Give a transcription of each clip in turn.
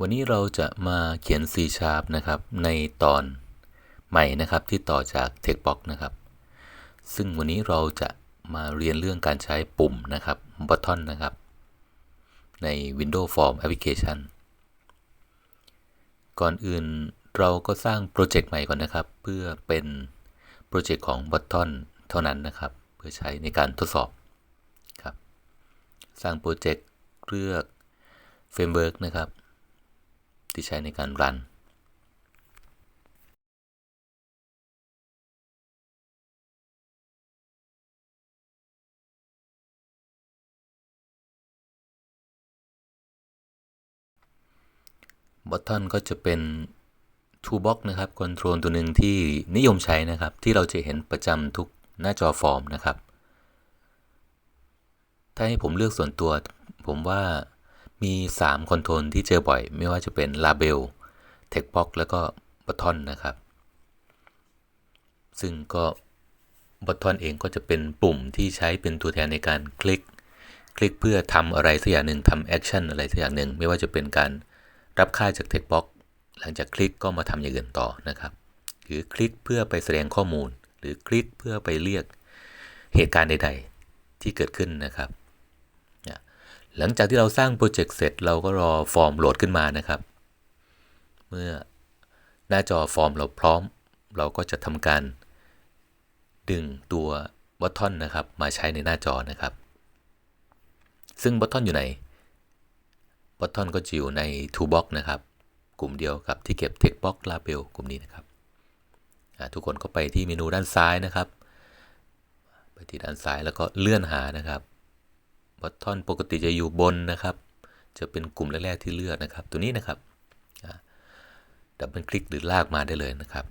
วันนี้เราจะมาเขียน C Sharp นะครับ ในตอนใหม่นะครับที่ต่อจาก TextBox นะครับ ซึ่งวันนี้เราจะมาเรียนเรื่องการใช้ปุ่มนะครับ button นะครับ ใน Windows Form Application ก่อนอื่นเราก็สร้างโปรเจกต์ใหม่ก่อนนะครับ เพื่อเป็นโปรเจกต์ของ button เท่านั้นนะครับ เพื่อใช้ในการทดสอบครับ สร้างโปรเจกต์เลือก Framework นะครับ ที่ใช้ในการรันบ u ตทอนก็จะเป็น Toolbox นะครับคอนโทรลตัวหนึ่งที่นิยมใช้นะครับ ที่เราจะเห็นประจำทุกหน้าจอฟอร์มนะครับ ถ้าให้ผมเลือกส่วนตัวผมว่า มี3คอนโทรลที่เจอบ่อย ไม่ว่าจะเป็น Label Textbox แล้วก็ Button นะครับ ซึ่งก็ Button เองก็จะเป็นปุ่มที่ใช้เป็นตัวแทนในการคลิก คลิกเพื่อทำอะไรสักอย่างหนึ่งทำแอคชั่นอะไรสักอย่างหนึ่ง ไม่ว่าจะเป็นการรับค่าจาก Textbox หลังจากคลิกก็มาทำอย่างอื่นต่อนะครับ หรือคลิกเพื่อไปแสดงข้อมูล หรือคลิกเพื่อไปเรียกเหตุการณ์ใด ๆ ที่เกิดขึ้นนะครับ หลังจากที่เราสร้างโปรเจกต์เสร็จเราก็รอฟอร์มโหลดขึ้นมานะครับ เมื่อหน้าจอฟอร์มเราพร้อม เราก็จะทำการ ดึงตัวบัตทอนนะครับ มาใช้ในหน้าจอนะครับ ซึ่งบัตทอนอยู่ไหนบัตทอนก็จะอยู่ใน Toolbox นะครับ กลุ่มเดียวกับที่เก็บ Textbox Label กลุ่มนี้นะครับ ทุกคนก็ไปที่เมนูด้านซ้ายนะครับ ไปที่ด้านซ้ายแล้วก็เลื่อนหานะครับ บัตทอนปกติจะอยู่บนนะครับ จะเป็นกลุ่มแรกๆที่เลือกนะครับ ตัวนี้นะครับดับเบิลคลิกหรือลากมาได้เลยนะครับ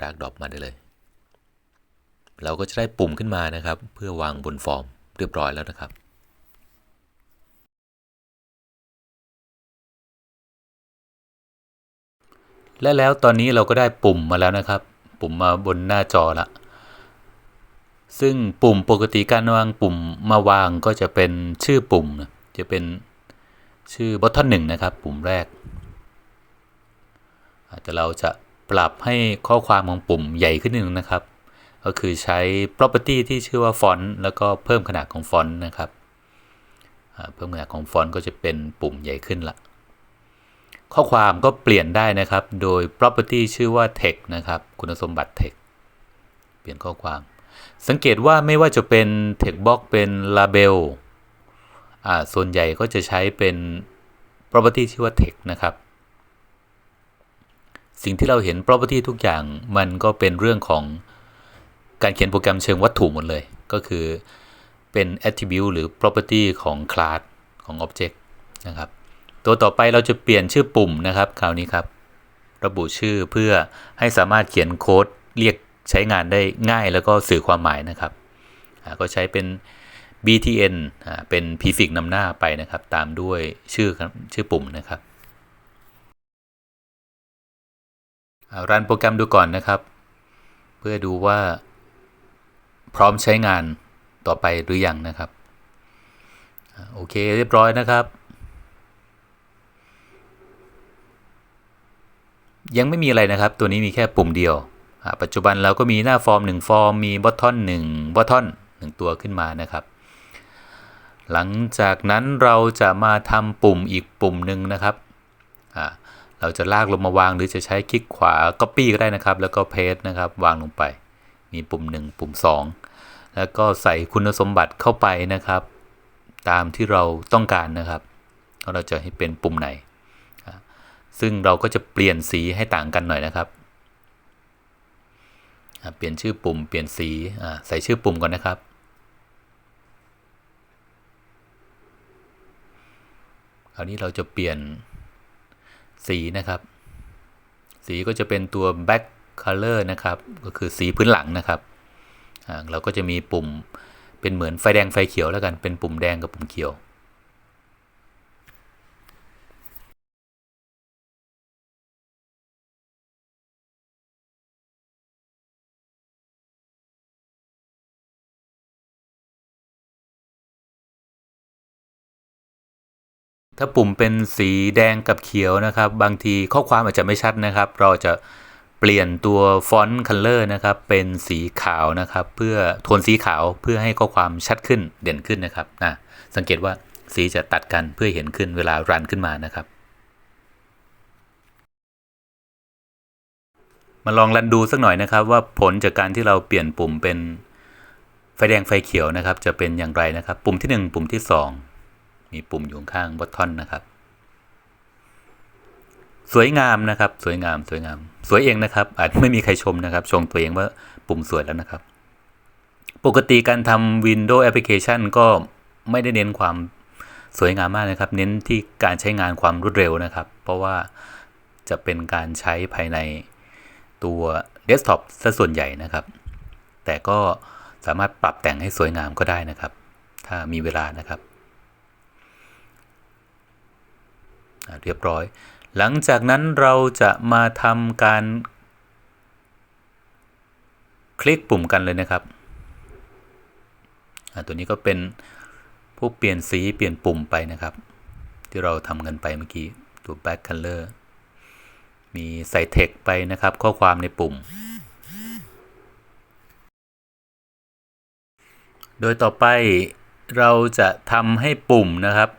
ลากดรอปมาได้เลย เราก็จะได้ปุ่มขึ้นมานะครับ เพื่อวางบนฟอร์มเรียบร้อยแล้วนะครับและแล้วตอนนี้เราก็ได้ปุ่มมาแล้วนะครับ ปุ่มมาบนหน้าจอละ ซึ่งปุ่มปกติการวางปุ่มมาวางก็จะเป็นชื่อปุ่มนะจะเป็นชื่อบอททอนหนึ่งนะครับ ปุ่มแรกอาจจะเราจะปรับให้ข้อความของปุ่มใหญ่ขึ้นหนึ่งนะครับ ก็คือใช้ property ที่ชื่อว่าฟอนต์แล้วก็เพิ่มขนาดของฟอนต์นะครับเพิ่มขนาดของฟอนต์ก็จะเป็นปุ่มใหญ่ขึ้นละข้อความก็เปลี่ยนได้นะครับ โดย property ชื่อว่า text นะครับ คุณสมบัติ text เปลี่ยนข้อความ สังเกตว่าไม่ว่าจะเป็น text box เป็น label อ่าส่วนใหญ่ก็จะใช้เป็น property ชื่อว่า text นะครับ สิ่งที่เราเห็น property ทุกอย่างมันก็เป็นเรื่องของการเขียนโปรแกรมเชิงวัตถุหมดเลย ก็คือเป็น attribute หรือ property ของ class ของ object นะครับ ตัวต่อไปเราจะเปลี่ยนชื่อปุ่มนะครับ คราวนี้ครับ ระบุชื่อเพื่อให้สามารถเขียนโค้ดเรียก ใช้งานได้ง่ายแล้วก็สื่อความหมายนะครับ ก็ใช้เป็น btn เป็น prefix นำหน้าไปนะครับ ตามด้วยชื่อชื่อปุ่มนะครับรันโปรแกรมดูก่อนนะครับ เพื่อดูว่าพร้อมใช้งานต่อไปหรือยังนะครับ โอเคเรียบร้อยนะครับ ยังไม่มีอะไรนะครับ ตัวนี้มีแค่ปุ่มเดียว ปัจจุบันเราก็มีหน้าฟอร์ม 1 ฟอร์ม มีบอททอน1บอททอน1ตัวขึ้นมานะครับ หลังจากนั้นเราจะมาทำปุ่มอีกปุ่มหนึ่งนะครับเราจะลากลงมาวางหรือจะใช้คลิกขวา Copy ก็ได้นะครับ แล้วก็ Paste นะครับ วางลงไป มีปุ่ม 1 ปุ่ม 2 แล้วก็ใส่คุณสมบัติเข้าไปนะครับ ตามที่เราต้องการนะครับเราจะให้เป็นปุ่มไหน ซึ่งเราก็จะเปลี่ยนสีให้ต่างกันหน่อยนะครับ เปลี่ยนชื่อปุ่มเปลี่ยนสีใส่ชื่อปุ่มก่อนนะครับ คราวนี้เราจะเปลี่ยนสีนะครับ สีก็จะเป็นตัว back color นะครับ ก็คือสีพื้นหลังนะครับ เราก็จะมีปุ่มเป็นเหมือนไฟแดงไฟเขียวแล้วกัน เป็นปุ่มแดงกับปุ่มเขียว ถ้าปุ่มเป็นสีแดงกับเขียวนะครับ บางทีข้อความอาจจะไม่ชัดนะครับ เราจะเปลี่ยนตัวฟอนต์คัลเลอร์นะครับ เป็นสีขาวนะครับ เพื่อโทนสีขาวเพื่อให้ข้อความชัดขึ้นเด่นขึ้นนะครับนะสังเกตว่าสีจะตัดกันเพื่อเห็นขึ้นเวลารันขึ้นมานะครับ มาลองรันดูสักหน่อยนะครับ ว่าผลจากการที่เราเปลี่ยนปุ่มเป็นไฟแดงไฟเขียวนะครับ จะเป็นอย่างไรนะครับ ปุ่มที่ 1 ปุ่มที่ 2 มีปุ่มอยู่ข้างบอททอนนะครับ สวยงามนะครับ สวยงามสวยงาม สวยเองนะครับ อาจไม่มีใครชมนะครับ ชมตัวเองว่าปุ่มสวยแล้วนะครับ ปกติการทำ Windows Application ก็ไม่ได้เน้นความสวยงามมากนะครับ เน้นที่การใช้งานความรวดเร็วนะครับ เพราะว่าจะเป็นการใช้ภายในตัวเดสก์ท็อปซะส่วนใหญ่นะครับ แต่ก็สามารถปรับแต่งให้สวยงามก็ได้นะครับ ถ้ามีเวลานะครับ เรียบร้อย หลังจากนั้นเราจะมาทำการ คลิกปุ่มกันเลยนะครับ ตัวนี้ก็เป็นพวกเปลี่ยนสีเปลี่ยนปุ่มไปนะครับ ที่เราทำกันไปเมื่อกี้ ตัว back color มีใส่เทคไปนะครับ ข้อความในปุ่ม โดยต่อไปเราจะทำให้ปุ่มนะครับ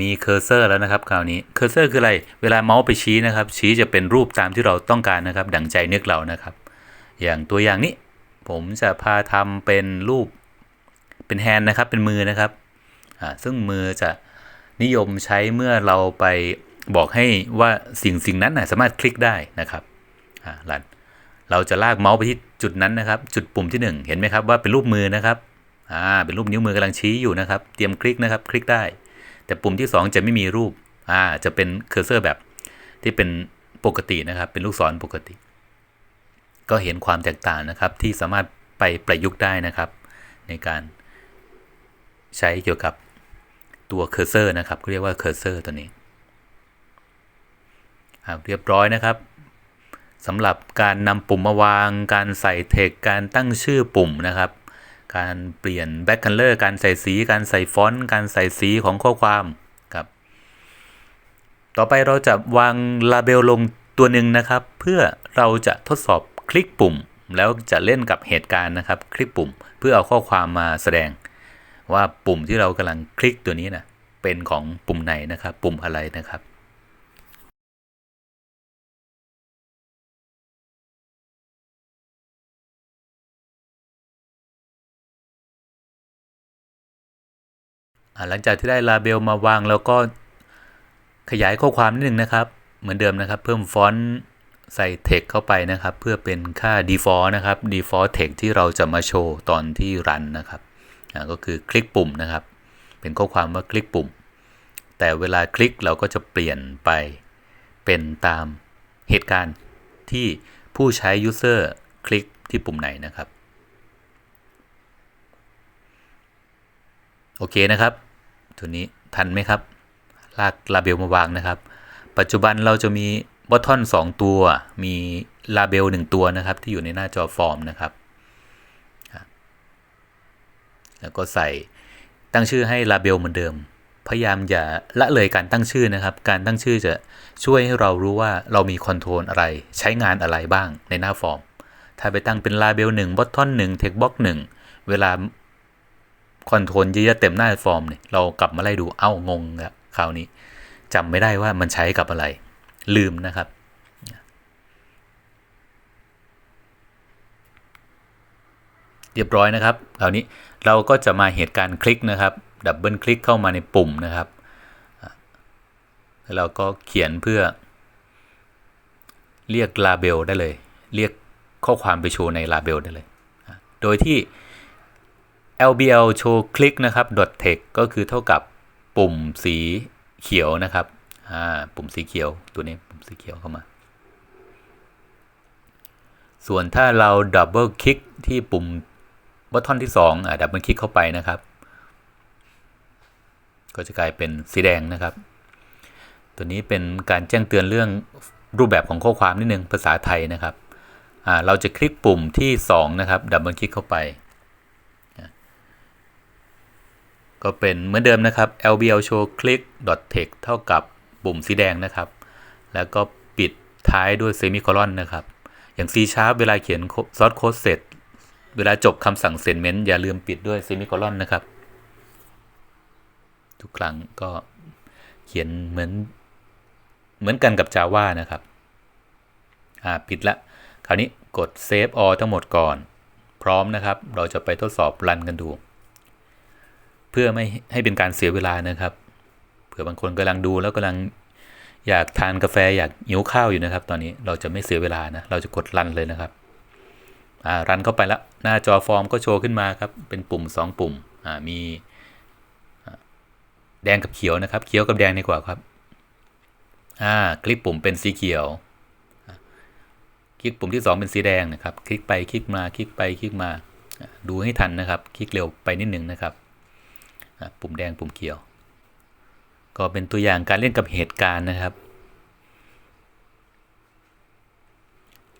มีเคอร์เซอร์แล้วนะครับคราวนี้เคอร์เซอร์คืออะไร เวลาเมาส์ไปชี้นะครับ ชี้จะเป็นรูปตามที่เราต้องการนะครับ ดังใจนึกเรานะครับ อย่างตัวอย่างนี้ ผมจะพาทำเป็นรูปเป็นแฮนด์นะครับ เป็นมือนะครับอ่าซึ่งมือจะนิยมใช้เมื่อเราไปบอกให้ว่าสิ่งสิ่งนั้นนะสามารถคลิกได้นะครับอ่าลันเราจะลากเมาส์ไปที่จุดนั้นนะครับ จุดปุ่มที่ 1 เห็นไหมครับว่าเป็นรูปมือนะครับอ่าเป็นรูปนิ้วมือกำลังชี้อยู่นะครับ เตรียมคลิกนะครับ คลิกได้ แต่ปุ่มที่ 2 จะไม่มีรูปอ่าจะเป็นเคอร์เซอร์แบบที่เป็นปกตินะครับ เป็นลูกศรปกติ ก็เห็นความแตกต่างนะครับ ที่สามารถไปประยุกต์ได้นะครับ ในการใช้เกี่ยวกับตัวเคอร์เซอร์นะครับเรียกว่าเคอร์เซอร์ตัวนี้เรียบร้อยนะครับสำหรับการนำปุ่มมาวาง การใส่เทคการตั้งชื่อปุ่มนะครับ การเปลี่ยนแบ็คคัลเลอร์การใส่สีการใส่ฟอนต์การใส่สีของข้อความครับ ต่อไปเราจะวางลาเบลลงตัวหนึ่งนะครับ เพื่อเราจะทดสอบคลิกปุ่ม แล้วจะเล่นกับเหตุการณ์นะครับ คลิกปุ่มเพื่อเอาข้อความมาแสดง ว่าปุ่มที่เรากำลังคลิกตัวนี้นะเป็นของปุ่มไหนนะครับ ปุ่มอะไรนะครับ หลังจากที่ได้ลาเบลมาวางแล้วก็ขยายข้อความนิดนึงนะครับ เหมือนเดิมนะครับ เพิ่มฟอนต์ใส่เทคเข้าไปนะครับ เพื่อเป็นค่า default นะครับ default text ที่เราจะมาโชว์ตอนที่รันนะครับก็คือคลิกปุ่มนะครับ เป็นข้อความว่าคลิกปุ่ม แต่เวลาคลิกเราก็จะเปลี่ยนไปเป็นตามเหตุการณ์ที่ผู้ใช้ user คลิกที่ปุ่มไหนนะครับ โอเคนะครับ ตัวนี้ทันไหมครับ ลากลาเบลมาวางนะครับ ปัจจุบันเราจะมีบอททอน2ตัว มีลาเบล1ตัวนะครับ ที่อยู่ในหน้าจอฟอร์มนะครับ แล้วก็ใส่ตั้งชื่อให้ลาเบลเหมือนเดิม พยายามอย่าละเลยการตั้งชื่อนะครับ การตั้งชื่อจะช่วยให้เรารู้ว่าเรามีคอนโทรลอะไร ใช้งานอะไรบ้างในหน้าฟอร์ม ถ้าไปตั้งเป็นลาเบล1บอททอน1เทคบ็อก1เวลา คอนโทรลเยอะๆเต็มหน้าฟอร์มเนี่ยเรากลับมาไล่ดูเอ้างงแล้วคราวนี้จำไม่ได้ว่ามันใช้กับอะไร ลืมนะครับเรียบร้อยนะครับคราวนี้เราก็จะมาเหตุการณ์คลิกนะครับดับเบิลคลิกเข้ามาในปุ่มนะครับแล้วเราก็เขียนเพื่อ เรียกลาเบลได้เลย เรียกข้อความไปโชว์ในลาเบลได้เลย โดยที่ lbl show click นะครับ text ก็คือเท่ากับปุ่มสีเขียวนะครับปุ่มสีเขียวตัวนี้ปุ่มสีเขียวเข้ามา ส่วนถ้าเราดับเบิลคลิกที่ปุ่มบัตทอนที่ 2 อ่าดับเบิลคลิกเข้าไปนะครับ ก็จะกลายเป็นสีแดงนะครับ ตัวนี้เป็นการแจ้งเตือนเรื่องรูปแบบของข้อความนิดนึงภาษาไทยนะครับเราจะคลิกปุ่มที่ 2 นะครับ ดับเบิลคลิกเข้าไป ก็เป็นเหมือนเดิมนะครับ lbl show click text เท่ากับปุ่มสีแดงนะครับ แล้วก็ปิดท้ายด้วยเซมิโคลอนนะครับ อย่าง C sharp เวลาเขียนซอสโค้ดเสร็จ เวลาจบคำสั่งเซนเมนต์อย่าลืมปิดด้วยเซมิโคลอนนะครับ ทุกครั้งก็เขียนเหมือนเหมือนกันกับ Java นะครับ อ่า ปิดละ คราวนี้กด Save All ทั้งหมดก่อน พร้อมนะครับ เราจะไปทดสอบรันกันดู เพื่อไม่ให้เป็นการเสียเวลานะครับ เผื่อบางคนกำลังดูแล้วกำลังอยากทานกาแฟอยากหิวข้าวอยู่นะครับ ตอนนี้เราจะไม่เสียเวลานะเราจะกดรันเลยนะครับอ่ารันเข้าไปแล้วหน้าจอฟอร์มก็โชว์ขึ้นมาครับเป็นปุ่ม 2 ปุ่มอ่ามีแดงกับเขียวนะครับ เขียวกับแดงดีกว่าครับอ่าคลิกปุ่มเป็นสีเขียว คลิกปุ่มที่ 2 เป็นสีแดงนะครับ คลิกไปคลิกมาคลิกไปคลิกมาดูให้ทันนะครับ คลิกเร็วไปนิดหนึ่งนะครับ ปุ่มแดงปุ่มเขียว ก็เป็นตัวอย่างการเล่นกับเหตุการณ์นะครับ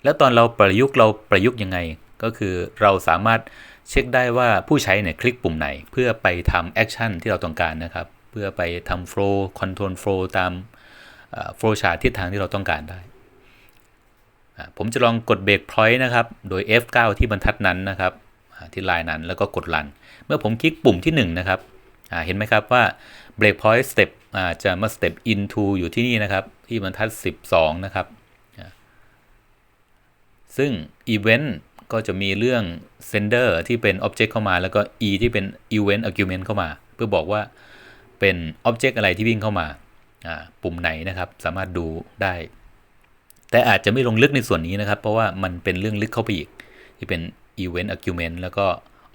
แล้วตอนเราประยุกต์เราประยุกต์ยังไง ก็คือเราสามารถเช็คได้ว่าผู้ใช้เนี่ยคลิกปุ่มไหน เพื่อไปทำแอคชั่นที่เราต้องการนะครับ เพื่อไปทำโฟล์คอนโทรลโฟล์ตามโฟล์ชาร์ทิศทางที่เราต้องการได้ผมจะลองกดเบรกพอยต์นะครับ โดย F9 ที่บรรทัดนั้นนะครับ ที่ลายนั้นแล้วก็กดรัน เมื่อผมคลิกปุ่มที่ 1 นะครับ เห็นไหมครับว่า break point step จะมา step into อยู่ที่นี่นะครับ ที่บรรทัด 12 นะครับ ซึ่ง event ก็จะมีเรื่อง sender ที่เป็น object เข้ามาแล้วก็ e ที่เป็น event argument เข้ามา เพื่อบอกว่าเป็น object อะไรที่วิ่งเข้ามาปุ่มไหนนะครับ สามารถดูได้ แต่อาจจะไม่ลงลึกในส่วนนี้นะครับ เพราะว่ามันเป็นเรื่องลึกเข้าไปอีก ที่เป็น event argument แล้วก็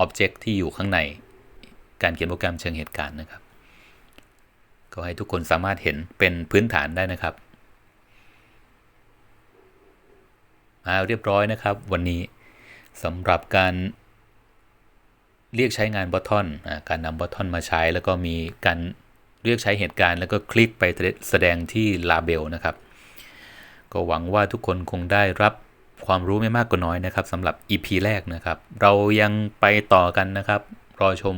object ที่อยู่ข้างใน การเขียนโปรแกรมเชิงเหตุการณ์นะครับ ก็ให้ทุกคนสามารถเห็นเป็นพื้นฐานได้นะครับมาเรียบร้อยนะครับ วันนี้สำหรับการเรียกใช้งานบอททอนการนำบอททอนมาใช้ แล้วก็มีการเรียกใช้เหตุการณ์แล้วก็คลิกไปแสดงที่ลาเบลนะครับ ก็หวังว่าทุกคนคงได้รับความรู้ไม่มากก็น้อยนะครับสำหรับ EP แรกนะครับ เรายังไปต่อกันนะครับ รอชม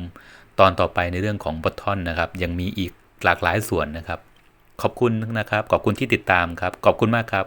ตอนต่อไปในเรื่องของบอททอนนะครับยังมีอีกหลากหลายส่วนนะครับ ขอบคุณนะครับ ขอบคุณที่ติดตามครับ ขอบคุณมากครับ